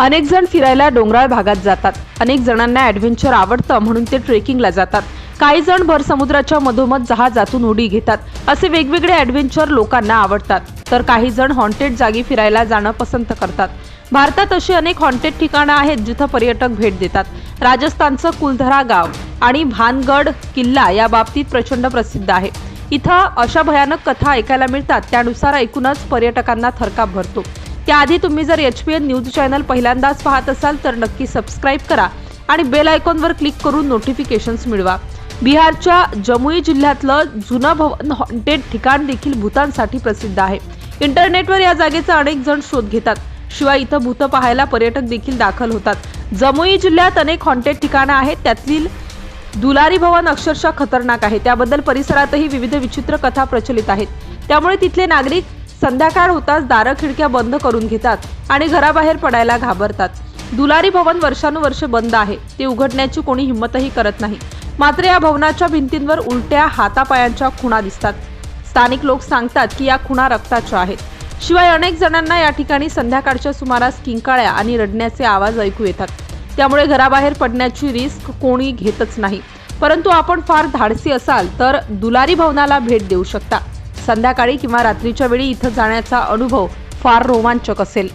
अनेक जण फिरायला डोंगराळ भागात जातात. अनेक जणांना ॲडव्हेंचर आवडतं म्हणून ते ट्रेकिंगला जातात. काही जण भर समुद्राच्या मधोमध जहाजातून उडी घेतात. असे वेगवेगळे ॲडव्हेंचर लोकांना आवडतात. तर काही जण हॉन्टेड जागी फिरायला जाणं पसंत करतात. भारतात अशी अनेक हॉन्टेड ठिकाणं आहेत जिथं पर्यटक भेट देतात. राजस्थानचं कुलधरा गाव आणि भानगड किल्ला या बाबतीत प्रचंड प्रसिद्ध आहे. इथं अशा भयानक कथा ऐकायला मिळतात. त्यानुसार ऐकूनच पर्यटकांना थरकाप भरतो. त्याआधी तुम्ही जर H P N news channel पहिल्यांदाच पाहत असाल तर नक्की सबस्क्राईब करा आणि बेल आयकॉनवर क्लिक करून नोटिफिकेशन्स मिळवा. बिहारच्या जमुई जिल्ह्यातलं जुनं भवन हॉन्टेड ठिकाण देखील भूतांसाठी प्रसिद्ध आहे. इंटरनेटवर या जागेचा अनेक जण शोध घेतात. शिवाय इथं भूत पाहायला पर्यटक देखील दाखल होतात. जमुई जिल्ह्यात अनेक हॉन्टेड ठिकाणं आहेत. त्यातील दुलारी भवन अक्षरशः खतरनाक आहे. त्याबद्दल परिसरातही विविध विचित्र कथा प्रचलित आहेत. त्यामुळे तिथले नागरिक संध्याकाळ होताच दारं खिडक्या बंद करून घेतात आणि घराबाहेर पडायला घाबरतात. दुलारी भवन वर्षानुवर्षे बंद आहे. ते उघडण्याची कोणी हिंमतही करत नाही. मात्र या भवनाच्या भिंतींवर उलट्या हातापायांच्या खुणा दिसतात. स्थानिक लोक सांगतात की या खुणा रक्ताच्या आहेत. शिवाय अनेक जणांना या ठिकाणी संध्याकाळच्या सुमारास किंकाळ्या आणि रडण्याचे आवाज ऐकू येतात. त्यामुळे घराबाहेर पडण्याची रिस्क कोणी घेतच नाही. परंतु आपण फार धाडसी असाल तर दुलारी भवनाला भेट देऊ शकता. संध्याकाळी किंवा रात्रीच्या वेळी इथं जाण्याचा अनुभव फार रोमांचक असेल.